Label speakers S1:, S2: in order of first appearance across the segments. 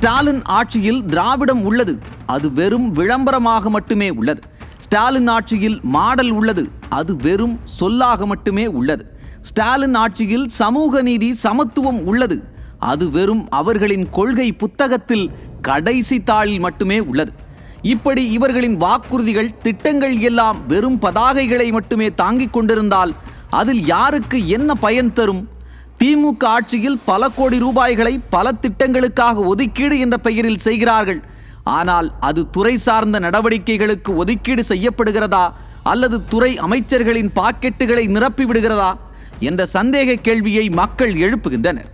S1: ஸ்டாலின் ஆட்சியில் திராவிடம் உள்ளது. அது வெறும் விளம்பரமாக மட்டுமே உள்ளது. ஸ்டாலின் ஆட்சியில் மாடல் உள்ளது. அது வெறும் சொல்லாக மட்டுமே உள்ளது. ஸ்டாலின் ஆட்சியில் சமூக நீதி சமத்துவம் உள்ளது. அது வெறும் அவர்களின் கொள்கை புத்தகத்தில் கடைசி தாளில் மட்டுமே உள்ளது. இப்படி இவர்களின் வாக்குறுதிகள் திட்டங்கள் எல்லாம் வெறும் பதாகைகளை மட்டுமே தாங்கிக் கொண்டிருந்தால் அதில் யாருக்கு என்ன பயன் தரும்? திமுக ஆட்சியில் பல கோடி ரூபாய்களை பல திட்டங்களுக்காக ஒதுக்கீடு என்ற பெயரில் செய்கிறார்கள். ஆனால் அது துறை சார்ந்த நடவடிக்கைகளுக்கு ஒதுக்கீடு செய்யப்படுகிறதா? அல்லது துறை அமைச்சர்களின் பாக்கெட்டுகளை நிரப்பி விடுகிறதா? என்ற சந்தேக கேள்வியை மக்கள் எழுப்புகின்றனர்.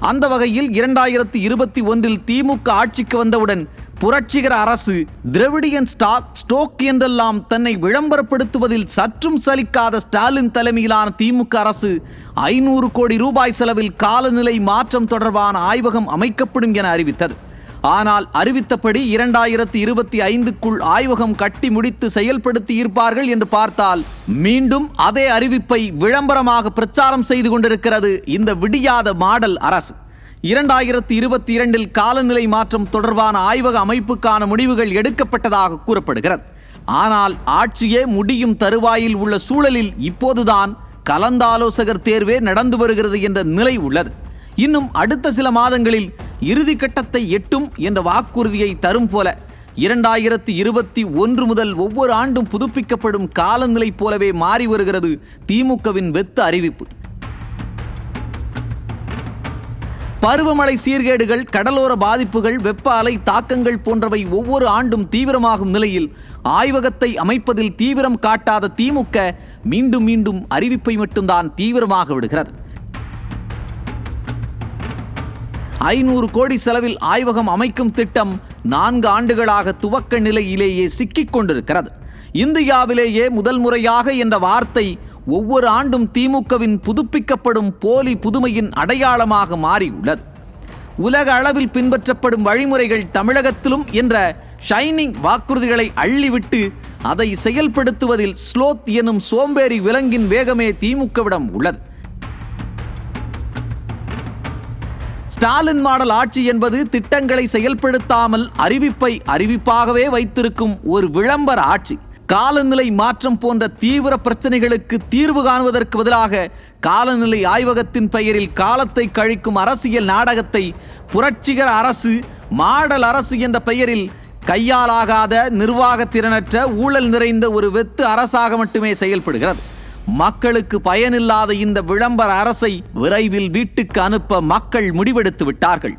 S1: அந்த வகையில் இரண்டாயிரத்தி இருபத்தி ஒன்றில் திமுக ஆட்சிக்கு வந்தவுடன் புரட்சிகர அரசு திரவிடியன் ஸ்டாக் ஸ்டோக் என்றெல்லாம் தன்னை விளம்பரப்படுத்துவதில் சற்றும் சலிக்காத ஸ்டாலின் தலைமையிலான திமுக அரசு ஐநூறு கோடி ரூபாய் செலவில் காலநிலை மாற்றம் தொடர்பான ஆய்வகம் அமைக்கப்படும் என அறிவித்தது. ஆனால் அறிவித்தபடி இரண்டாயிரத்தி இருபத்தி ஐந்துக்குள் ஆய்வகம் கட்டி முடித்து செயல்படுத்தி இருப்பார்கள் என்று பார்த்தால் மீண்டும் அதே அறிவிப்பை விளம்பரமாக பிரச்சாரம் செய்து கொண்டிருக்கிறது இந்த விடியாத மாடல் அரசு. இரண்டாயிரத்தி இருபத்தி இரண்டில் காலநிலை மாற்றம் தொடர்பான ஆய்வக அமைப்புக்கான முடிவுகள் எடுக்கப்பட்டதாக கூறப்படுகிறது. ஆனால் ஆட்சியே முடியும் தருவாயில் உள்ள சூழலில் இப்போதுதான் கலந்தாலோசகர் தேர்வே நடந்து வருகிறது என்ற நிலை உள்ளது. இன்னும் அடுத்த சில மாதங்களில் இறுதி கட்டத்தை எட்டும் என்ற வாக்குறுதியை தரும் போல இரண்டாயிரத்தி இருபத்தி ஒன்று முதல் ஒவ்வொரு ஆண்டும் புதுப்பிக்கப்படும் காலநிலை போலவே மாறி வருகிறது திமுகவின் வெத்து அறிவிப்பு. பருவமழை சீர்கேடுகள் கடலோர பாதிப்புகள் வெப்ப அலை தாக்கங்கள் போன்றவை ஒவ்வொரு ஆண்டும் தீவிரமாகும் நிலையில் ஆய்வகத்தை அமைப்பதில் தீவிரம் காட்டாத திமுக மீண்டும் மீண்டும் அறிவிப்பை மட்டும்தான் தீவிரமாக விடுகிறது. ஐநூறு கோடி செலவில் ஆய்வகம் அமைக்கும் திட்டம் நான்கு ஆண்டுகளாக துவக்க நிலையிலேயே சிக்கிக் கொண்டிருக்கிறது. இந்தியாவிலேயே முதல் முறையாக என்ற வார்த்தை ஒவ்வொரு ஆண்டும் திமுகவின் புதுப்பிக்கப்படும் போலி புதுமையின் அடையாளமாக மாறியுள்ளது. உலக அளவில் பின்பற்றப்படும் வழிமுறைகள் தமிழகத்திலும் என்ற ஷைனிங் வாக்குறுதிகளை அள்ளிவிட்டு அதை செயல்படுத்துவதில் ஸ்லோத் எனும் சோம்பேறி விலங்கின் வேகமே திமுகவிடம் உள்ளது. ஸ்டாலின் மாடல் ஆட்சி என்பது திட்டங்களை செயல்படுத்தாமல் அறிவிப்பை அறிவிப்பாகவே வைத்திருக்கும் ஒரு விளம்பர ஆட்சி. காலநிலை மாற்றம் போன்ற தீவிர பிரச்சனைகளுக்கு தீர்வு காணுவதற்கு பதிலாக காலநிலை ஆய்வகத்தின் பெயரில் காலத்தை கழிக்கும் அரசியல் நாடகத்தை புரட்சிகர அரசு மாடல் அரசு என்ற பெயரில் கையாலாகாத நிர்வாக திறனற்ற ஊழல் நிறைந்த ஒரு வெத்து அரசாக மட்டுமே செயல்படுகிறது. மக்களுக்கு பயனில்லாத இந்த விளம்பர அரசை விரைவில் வீட்டுக்கு அனுப்ப மக்கள் முடிவெடுத்து விட்டார்கள்.